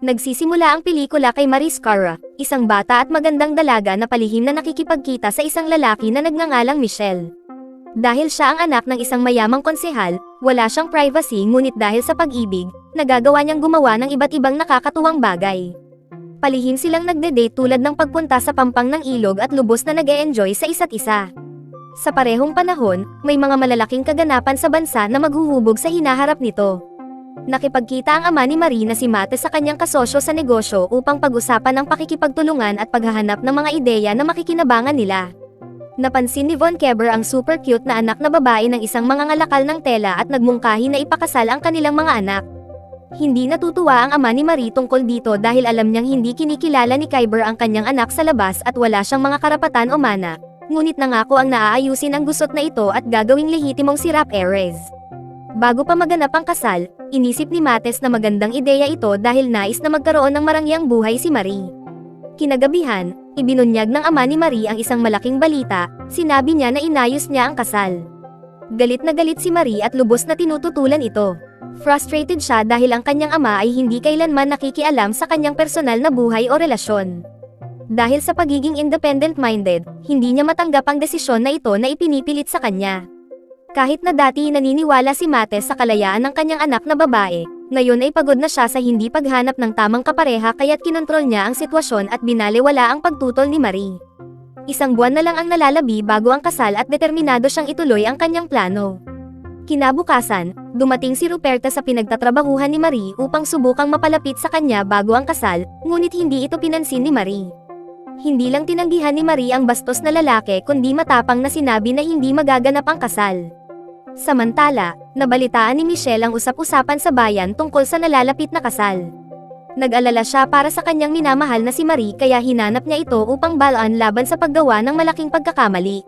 Nagsisimula ang pelikula kay Maris Cara, isang bata at magandang dalaga na palihim na nakikipagkita sa isang lalaki na nagngangalang Michelle. Dahil siya ang anak ng isang mayamang konsehal, wala siyang privacy ngunit dahil sa pag-ibig, nagagawa niyang gumawa ng iba't ibang nakakatuwang bagay. Palihim silang nagde-date tulad ng pagpunta sa pampang ng ilog at lubos na nag enjoy sa isa't isa. Sa parehong panahon, may mga malalaking kaganapan sa bansa na maghuhubog sa hinaharap nito. Nakipagkita ang ama ni Marie na si Mate sa kanyang kasosyo sa negosyo upang pag-usapan ang pakikipagtulungan at paghahanap ng mga ideya na makikinabangan nila. Napansin ni Von Keber ang super cute na anak na babae ng isang mga ngalakal ng tela at nagmungkahi na ipakasal ang kanilang mga anak. Hindi natutuwa ang ama ni Marie tungkol dito dahil alam niyang hindi kinikilala ni Kyber ang kanyang anak sa labas at wala siyang mga karapatan o mana. Ngunit nangako ang naaayusin ang gusot na ito at gagawing lehitimong si Rap Erez. Bago pa maganap ang kasal, inisip ni Mates na magandang ideya ito dahil nais na magkaroon ng marangyang buhay si Marie. Kinagabihan, ibinunyag ng ama ni Marie ang isang malaking balita, sinabi niya na inayos niya ang kasal. Galit na galit si Marie at lubos na tinututulan ito. Frustrated siya dahil ang kanyang ama ay hindi kailanman nakikialam sa kanyang personal na buhay o relasyon. Dahil sa pagiging independent-minded, hindi niya matanggap ang desisyon na ito na ipinipilit sa kanya. Kahit na dati naniniwala si Mate sa kalayaan ng kanyang anak na babae, ngayon ay pagod na siya sa hindi paghanap ng tamang kapareha kaya't kinontrol niya ang sitwasyon at binaliwala ang pagtutol ni Marie. Isang buwan na lang ang nalalabi bago ang kasal at determinado siyang ituloy ang kanyang plano. Kinabukasan, dumating si Ruperta sa pinagtatrabahuhan ni Marie upang subukang mapalapit sa kanya bago ang kasal, ngunit hindi ito pinansin ni Marie. Hindi lang tinanggihan ni Marie ang bastos na lalaki kundi matapang na sinabi na hindi magaganap ang kasal. Samantala, nabalitaan ni Michelle ang usap-usapan sa bayan tungkol sa nalalapit na kasal. Nag-alala siya para sa kanyang minamahal na si Marie kaya hinanap niya ito upang balaan laban sa paggawa ng malaking pagkakamali.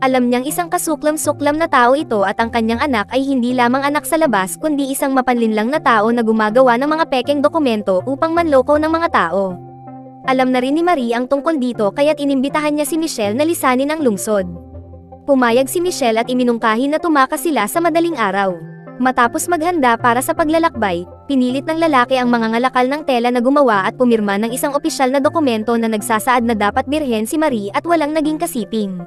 Alam niyang isang kasuklam-suklam na tao ito at ang kanyang anak ay hindi lamang anak sa labas kundi isang mapanlinlang na tao na gumagawa ng mga pekeng dokumento upang manloko ng mga tao. Alam na rin ni Marie ang tungkol dito kaya't inimbitahan niya si Michelle na lisanin ang lungsod. Pumayag si Michelle at iminungkahi na tumakas sila sa madaling araw. Matapos maghanda para sa paglalakbay, pinilit ng lalaki ang mga ngalakal ng tela na gumawa at pumirma ng isang opisyal na dokumento na nagsasaad na dapat birhen si Marie at walang naging kasiping.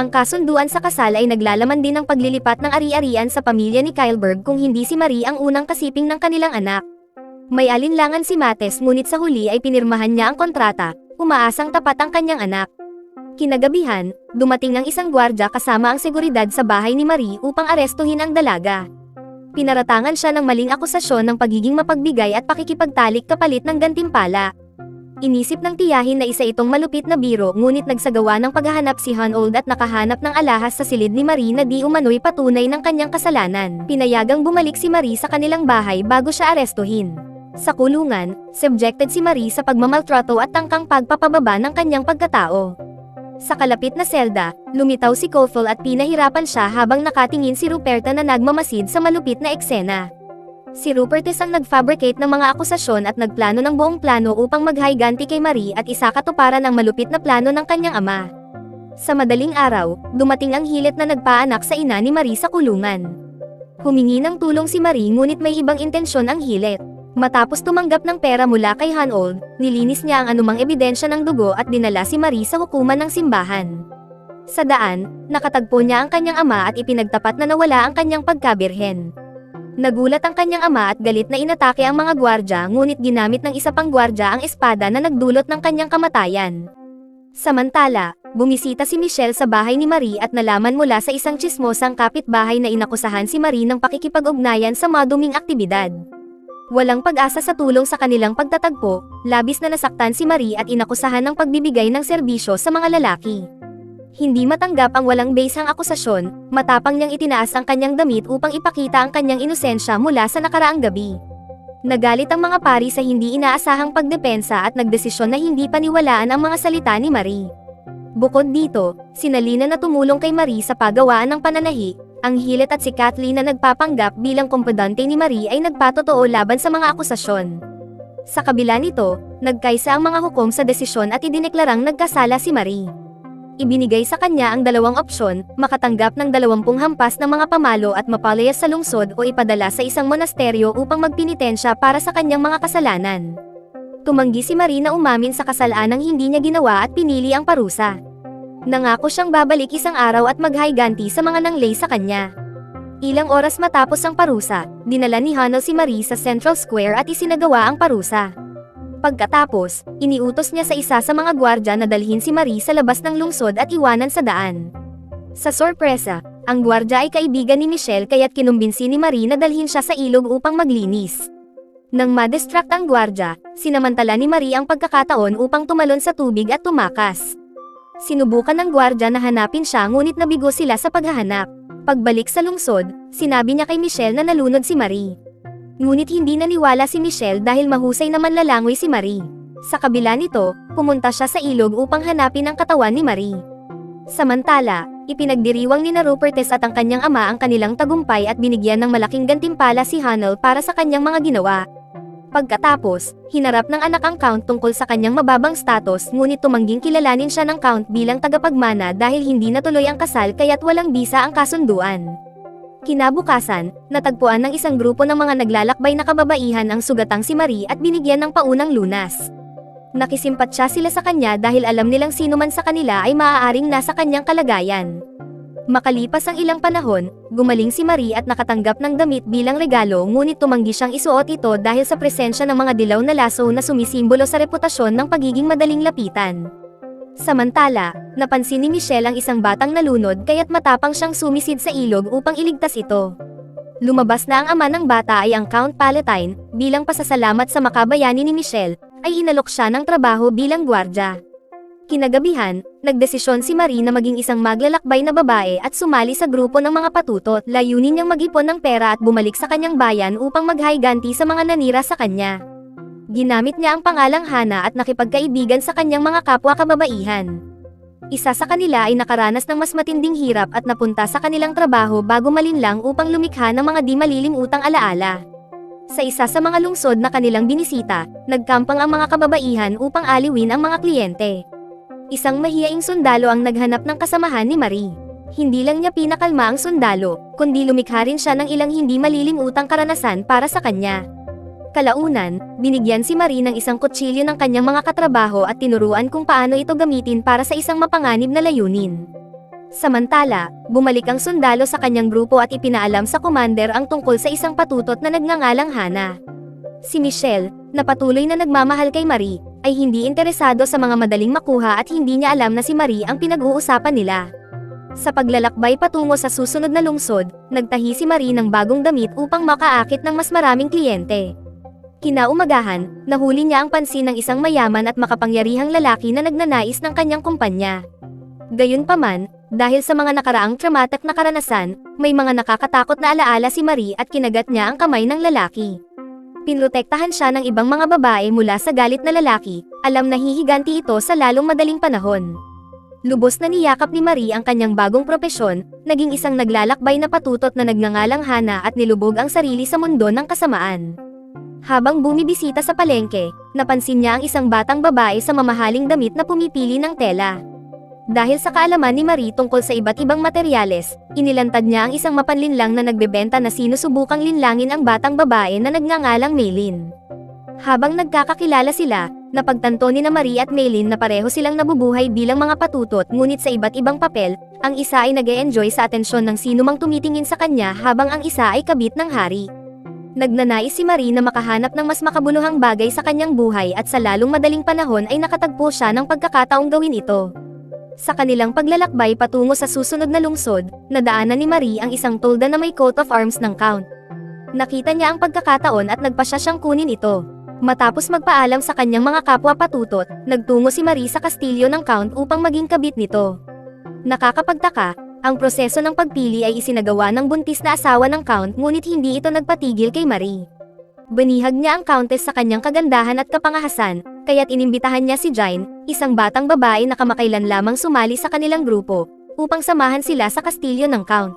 Ang kasunduan sa kasal ay naglalaman din ng paglilipat ng ari-arian sa pamilya ni Kyleberg kung hindi si Marie ang unang kasiping ng kanilang anak. May alinlangan si Mates ngunit sa huli ay pinirmahan niya ang kontrata, umaasang tapat ang kanyang anak. Kinagabihan, dumating ang isang gwardya kasama ang seguridad sa bahay ni Marie upang arestuhin ang dalaga. Pinaratangan siya ng maling akusasyon ng pagiging mapagbigay at pakikipagtalik kapalit ng gantimpala. Inisip ng tiyahin na isa itong malupit na biro ngunit nagsagawa ng paghahanap si Hanold at nakahanap ng alahas sa silid ni Marie na di umano'y patunay ng kanyang kasalanan. Pinayagang bumalik si Marie sa kanilang bahay bago siya arestuhin. Sa kulungan, subjected si Marie sa pagmamaltrato at tangkang pagpapababa ng kanyang pagkatao. Sa kalapit na selda, lumitaw si Kofel at pinahirapan siya habang nakatingin si Ruperta na nagmamasid sa malupit na eksena. Si Rupertes ang nag-fabricate ng mga akusasyon at nagplano ng buong plano upang maghiganti kay Marie at isakatuparan ang malupit na plano ng kanyang ama. Sa madaling araw, dumating ang hilit na nagpaanak sa ina ni Marie sa kulungan. Humingi ng tulong si Marie ngunit may ibang intensyon ang hilit. Matapos tumanggap ng pera mula kay Hanold, nilinis niya ang anumang ebidensya ng dugo at dinala si Marie sa hukuman ng simbahan. Sa daan, nakatagpo niya ang kanyang ama at ipinagtapat na nawala ang kanyang pagkabirhen. Nagulat ang kanyang ama at galit na inatake ang mga gwardya ngunit ginamit ng isa pang gwardya ang espada na nagdulot ng kanyang kamatayan. Samantala, bumisita si Michelle sa bahay ni Marie at nalaman mula sa isang chismosang kapitbahay na inakusahan si Marie ng pakikipag-ugnayan sa maduming aktibidad. Walang pag-asa sa tulong sa kanilang pagtatagpo, labis na nasaktan si Marie at inakusahan ng pagbibigay ng serbisyo sa mga lalaki. Hindi matanggap ang walang base ang akusasyon, matapang niyang itinaas ang kanyang damit upang ipakita ang kanyang inosensya mula sa nakaraang gabi. Nagalit ang mga pari sa hindi inaasahang pagdepensa at nagdesisyon na hindi paniwalaan ang mga salita ni Marie. Bukod dito, sinalina na tumulong kay Marie sa paggawaan ng pananahi, ang hilit at si Kathleen na nagpapanggap bilang kompetente ni Marie ay nagpatotoo laban sa mga akusasyon. Sa kabila nito, nagkaisa ang mga hukom sa desisyon at idineklarang nagkasala si Marie. ibinigay sa kanya ang dalawang opsyon, makatanggap ng dalawampung hampas ng mga pamalo at mapalayas sa lungsod o ipadala sa isang monasteryo upang magpinitensya para sa kanyang mga kasalanan. Tumanggi si Marie na umamin sa kasalanang hindi niya ginawa at pinili ang parusa. Nangako siyang babalik isang araw at maghayganti sa mga nanglay sa kanya. Ilang oras matapos ang parusa, dinala ni Hanel si Marie sa Central Square at isinagawa ang parusa. Pagkatapos, iniutos niya sa isa sa mga gwardya na dalhin si Marie sa labas ng lungsod at iwanan sa daan. Sa sorpresa, ang gwardya ay kaibigan ni Michelle kaya't kinumbinsi ni Marie na dalhin siya sa ilog upang maglinis. Nang madistract ang gwardya, sinamantala ni Marie ang pagkakataon upang tumalon sa tubig at tumakas. Sinubukan ng gwardya na hanapin siya ngunit nabigo sila sa paghahanap. Pagbalik sa lungsod, sinabi niya kay Michelle na nalunod si Marie. Ngunit hindi naniwala si Michelle dahil mahusay na manlalangoy si Marie. Sa kabila nito, pumunta siya sa ilog upang hanapin ang katawan ni Marie. Samantala, ipinagdiriwang ni na Rupertes at ang kanyang ama ang kanilang tagumpay at binigyan ng malaking gantimpala si Hanel para sa kanyang mga ginawa. Pagkatapos, hinarap ng anak ang Count tungkol sa kanyang mababang status ngunit tumangging kilalanin siya ng Count bilang tagapagmana dahil hindi natuloy ang kasal kaya't walang bisa ang kasunduan. Kinabukasan, natagpuan ng isang grupo ng mga naglalakbay na kababaihan ang sugatang si Marie at binigyan ng paunang lunas. Nakisimpatsa sila sa kanya dahil alam nilang sino man sa kanila ay maaaring nasa kanyang kalagayan. Makalipas ang ilang panahon, gumaling si Marie at nakatanggap ng damit bilang regalo ngunit tumanggi siyang isuot ito dahil sa presensya ng mga dilaw na laso na sumisimbolo sa reputasyon ng pagiging madaling lapitan. Samantala, napansin ni Michelle ang isang batang nalunod kaya't matapang siyang sumisid sa ilog upang iligtas ito. Lumabas na ang ama ng bata ay ang Count Palatine, bilang pasasalamat sa makabayani ni Michelle, ay inalok siya ng trabaho bilang gwardya. Kinagabihan, nagdesisyon si Marie na maging isang maglalakbay na babae at sumali sa grupo ng mga patutot, layunin niyang mag-ipon ng pera at bumalik sa kanyang bayan upang maghayganti sa mga nanira sa kanya. Ginamit niya ang pangalang Hana at nakipagkaibigan sa kanyang mga kapwa kababaihan. Isa sa kanila ay nakaranas ng mas matinding hirap at napunta sa kanilang trabaho bago malinlang upang lumikha ng mga di malilimutang alaala. Sa isa sa mga lungsod na kanilang binisita, nagkampang ang mga kababaihan upang aliwin ang mga kliyente. Isang mahiyaing sundalo ang naghanap ng kasamahan ni Marie. Hindi lang niya pinakalma ang sundalo, kundi lumikha rin siya ng ilang hindi malilimutang karanasan para sa kanya. Kalaunan, binigyan si Marie ng isang kutsilyo ng kanyang mga katrabaho at tinuruan kung paano ito gamitin para sa isang mapanganib na layunin. Samantala, bumalik ang sundalo sa kanyang grupo at ipinaalam sa commander ang tungkol sa isang patutot na nagngangalang Hana. Si Michelle, na patuloy na nagmamahal kay Marie, ay hindi interesado sa mga madaling makuha at hindi niya alam na si Marie ang pinag-uusapan nila. Sa paglalakbay patungo sa susunod na lungsod, nagtahi si Marie ng bagong damit upang makaakit ng mas maraming kliyente. Kinaumagahan, nahuli niya ang pansin ng isang mayaman at makapangyarihang lalaki na nagnanais ng kanyang kumpanya. Gayunpaman, dahil sa mga nakaraang traumatic na karanasan, may mga nakakatakot na alaala si Marie at kinagat niya ang kamay ng lalaki. Pinrotektahan siya ng ibang mga babae mula sa galit na lalaki, alam na hihiganti ito sa lalong madaling panahon. Lubos na niyakap ni Marie ang kanyang bagong propesyon, naging isang naglalakbay na patutot na nagngangalang Hana at nilubog ang sarili sa mundo ng kasamaan. Habang bumibisita sa palengke, napansin niya ang isang batang babae sa mamahaling damit na pumipili ng tela. Dahil sa kaalaman ni Marie tungkol sa iba't ibang materyales, inilantad niya ang isang mapanlinlang na nagbebenta na sinusubukang linlangin ang batang babae na nagngangalang Maylin. Habang nagkakakilala sila, napagtanto ni na Marie at Maylin na pareho silang nabubuhay bilang mga patutot ngunit sa iba't ibang papel, ang isa ay nag enjoy sa atensyon ng sinumang tumitingin sa kanya habang ang isa ay kabit ng hari. Nagnanais si Marie na makahanap ng mas makabuluhang bagay sa kanyang buhay at sa lalong madaling panahon ay nakatagpo siya ng pagkakataong gawin ito. Sa kanilang paglalakbay patungo sa susunod na lungsod, nadaanan ni Marie ang isang tolda na may coat of arms ng Count. Nakita niya ang pagkakataon at nagpasya siyang kunin ito. Matapos magpaalam sa kanyang mga kapwa patutot, nagtungo si Marie sa kastilyo ng Count upang maging kabit nito. Nakakapagtaka, ang proseso ng pagpili ay isinagawa ng buntis na asawa ng Count ngunit hindi ito nagpatigil kay Marie. Banihag niya ang Countess sa kanyang kagandahan at kapangahasan, kaya't inimbitahan niya si Jane, isang batang babae na kamakailan lamang sumali sa kanilang grupo, upang samahan sila sa kastilyo ng Count.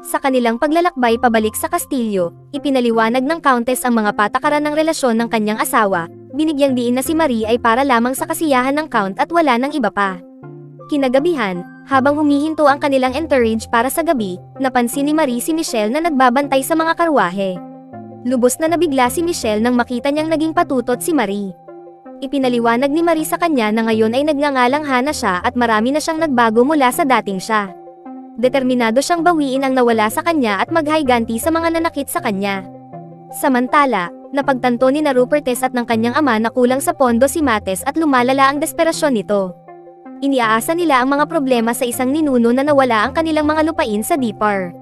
Sa kanilang paglalakbay pabalik sa kastilyo, ipinaliwanag ng Countess ang mga patakaran ng relasyon ng kanyang asawa, binigyang diin na si Marie ay para lamang sa kasiyahan ng Count at wala ng iba pa. Kinagabihan, habang humihinto ang kanilang entourage para sa gabi, napansin ni Marie si Michelle na nagbabantay sa mga karwahe. Lubos na nabigla si Michelle nang makita niyang naging patutot si Marie. Ipinaliwanag ni Marie sa kanya na ngayon ay nagngangalangha na siya at marami na siyang nagbago mula sa dating siya. Determinado siyang bawiin ang nawala sa kanya at maghayganti sa mga nanakit sa kanya. Samantala, napagtanto ni na Rupertes at ng kanyang ama na kulang sa pondo si Mates at lumalala ang desperasyon nito. Iniaasa nila ang mga problema sa isang ninuno na nawala ang kanilang mga lupain sa Dipar.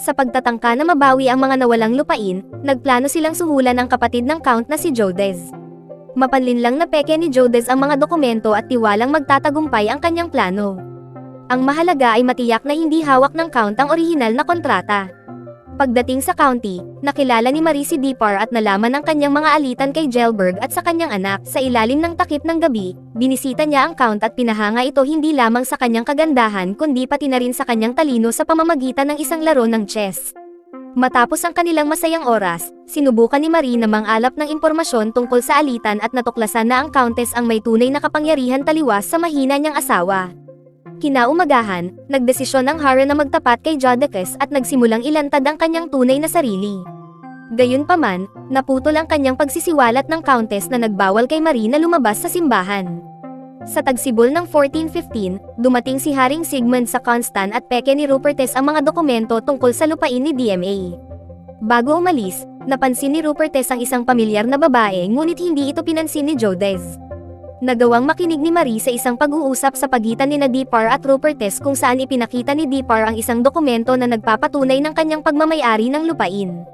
Sa pagtatangka na mabawi ang mga nawalang lupain, nagplano silang suhulan ang kapatid ng Count na si Jodez. Mapanlin lang na peke ni Jodez ang mga dokumento at tiwalang magtatagumpay ang kanyang plano. Ang mahalaga ay matiyak na hindi hawak ng Count ang orihinal na kontrata. Pagdating sa county, nakilala ni Marie si Dipar at nalaman ang kanyang mga alitan kay Gelberg at sa kanyang anak. Sa ilalim ng takip ng gabi, binisita niya ang count at pinahanga ito hindi lamang sa kanyang kagandahan kundi pati na rin sa kanyang talino sa pamamagitan ng isang laro ng chess. Matapos ang kanilang masayang oras, sinubukan ni Marie na mangalap ng impormasyon tungkol sa alitan at natuklasan na ang countess ang may tunay na kapangyarihan taliwas sa mahina niyang asawa. Kinaumagahan, nagdesisyon ang Hara na magtapat kay Jodocus at nagsimulang ilantad ang kanyang tunay na sarili. Gayunpaman, naputol ang kanyang pagsisiwalat ng countess na nagbawal kay Marie na lumabas sa simbahan. Sa tagsibol ng 1415, dumating si Haring Sigmund sa Constan at peke ni Rupertes ang mga dokumento tungkol sa lupain ni DMA. Bago umalis, napansin ni Rupertes ang isang pamilyar na babae ngunit hindi ito pinansin ni Jodez. Nagawang makinig ni Marie sa isang pag-uusap sa pagitan ni Dipar at Rupertes kung saan ipinakita ni Dipar ang isang dokumento na nagpapatunay ng kanyang pagmamayari ng lupain.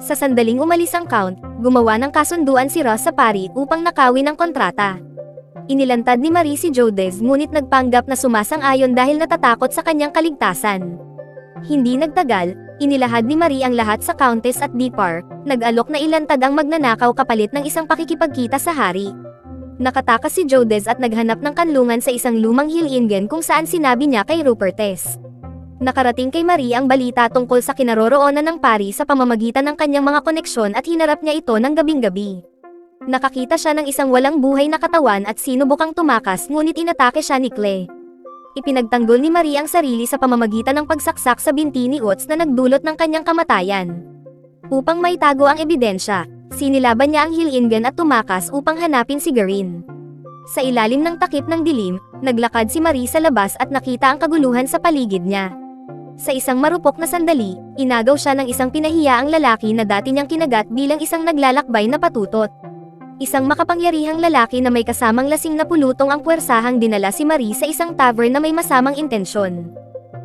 Sa sandaling umalis ang Count, gumawa ng kasunduan si Ross sa pari upang nakawin ang kontrata. Inilantad ni Marie si Jodez ngunit nagpanggap na sumasang-ayon dahil natatakot sa kanyang kaligtasan. Hindi nagtagal, inilahad ni Marie ang lahat sa Countess at Dipar, nag-alok na ilantad ang magnanakaw kapalit ng isang pakikipagkita sa hari. Nakatakas si Jodez at naghanap ng kanlungan sa isang lumang hilingen kung saan sinabi niya kay Rupertes. Nakarating kay Marie ang balita tungkol sa kinaroroonan ng pari sa pamamagitan ng kanyang mga koneksyon at hinarap niya ito ng gabing-gabi. Nakakita siya ng isang walang buhay na katawan at sinubukang tumakas ngunit inatake siya ni Clay. Ipinagtanggol ni Marie ang sarili sa pamamagitan ng pagsaksak sa binti ni Ots na nagdulot ng kanyang kamatayan. Upang maitago ang ebidensya, sinilaban niya ang hilingen at tumakas upang hanapin si Garin. Sa ilalim ng takip ng dilim, naglakad si Marie sa labas at nakita ang kaguluhan sa paligid niya. Sa isang marupok na sandali, inagaw siya ng isang pinahiyaang lalaki na dati niyang kinagat bilang isang naglalakbay na patutot. Isang makapangyarihang lalaki na may kasamang lasing na pulutong ang puwersahang dinala si Marie sa isang tavern na may masamang intensyon.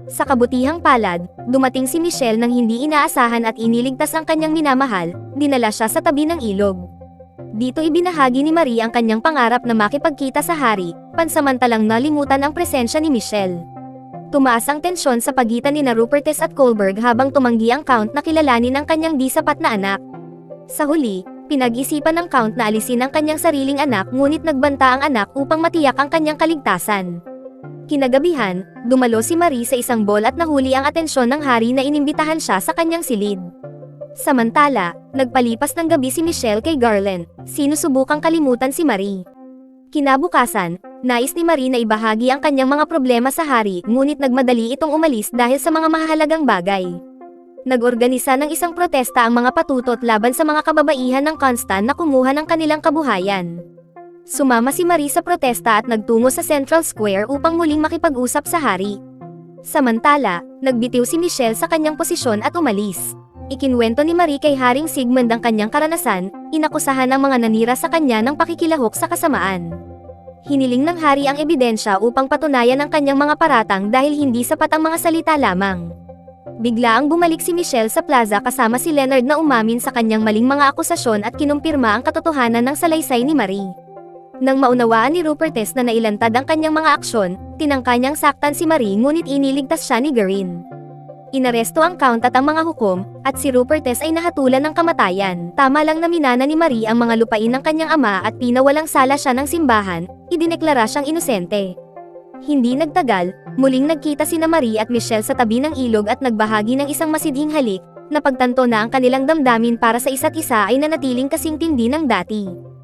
Sa kabutihang palad, dumating si Michelle nang hindi inaasahan at iniligtas ang kanyang minamahal, dinala siya sa tabi ng ilog. Dito ibinahagi ni Marie ang kanyang pangarap na makipagkita sa hari, pansamantalang nalimutan ang presensya ni Michelle. Tumaas ang tensyon sa pagitan ni na Rupertes at Colberg habang tumanggi ang Count na kilalanin ang kanyang di sapat na anak. Sa huli, pinag-isipan ng Count na alisin ang kanyang sariling anak ngunit nagbanta ang anak upang matiyak ang kanyang kaligtasan. Kinagabihan, dumalo si Marie sa isang ball at nahuli ang atensyon ng hari na inimbitahan siya sa kanyang silid. Samantala, nagpalipas ng gabi si Michelle kay Garland, sinusubukang kalimutan si Marie. Kinabukasan, nais ni Marie na ibahagi ang kanyang mga problema sa hari ngunit nagmadali itong umalis dahil sa mga mahalagang bagay. Nag-organisa ng isang protesta ang mga patutot laban sa mga kababaihan ng Constant na kumuha ng kanilang kabuhayan. Sumama si Marie sa protesta at nagtungo sa Central Square upang muling makipag-usap sa hari. Samantala, nagbitiw si Michelle sa kanyang posisyon at umalis. Ikinwento ni Marie kay Haring Sigmund ang kanyang karanasan, inakusahan ng mga nanira sa kanya ng pakikilahok sa kasamaan. Hiniling ng hari ang ebidensya upang patunayan ang kanyang mga paratang dahil hindi sapat ang mga salita lamang. Bigla ang bumalik si Michelle sa plaza kasama si Leonard na umamin sa kanyang maling mga akusasyon at kinumpirma ang katotohanan ng salaysay ni Marie. Nang maunawaan ni Rupertes na nailantad ang kanyang mga aksyon, tinangka niyang saktan si Marie ngunit iniligtas siya ni Garin. Inaresto ang Count at ang mga hukom, at si Rupertes ay nahatulan ng kamatayan. Tama lang na minana ni Marie ang mga lupain ng kanyang ama at pinawalang sala siya ng simbahan, idineklara siyang inosente. Hindi nagtagal, muling nagkita sina Marie at Michelle sa tabi ng ilog at nagbahagi ng isang masidhing halik, napagtanto na ang kanilang damdamin para sa isa't isa ay nanatiling kasing tindi ng dati.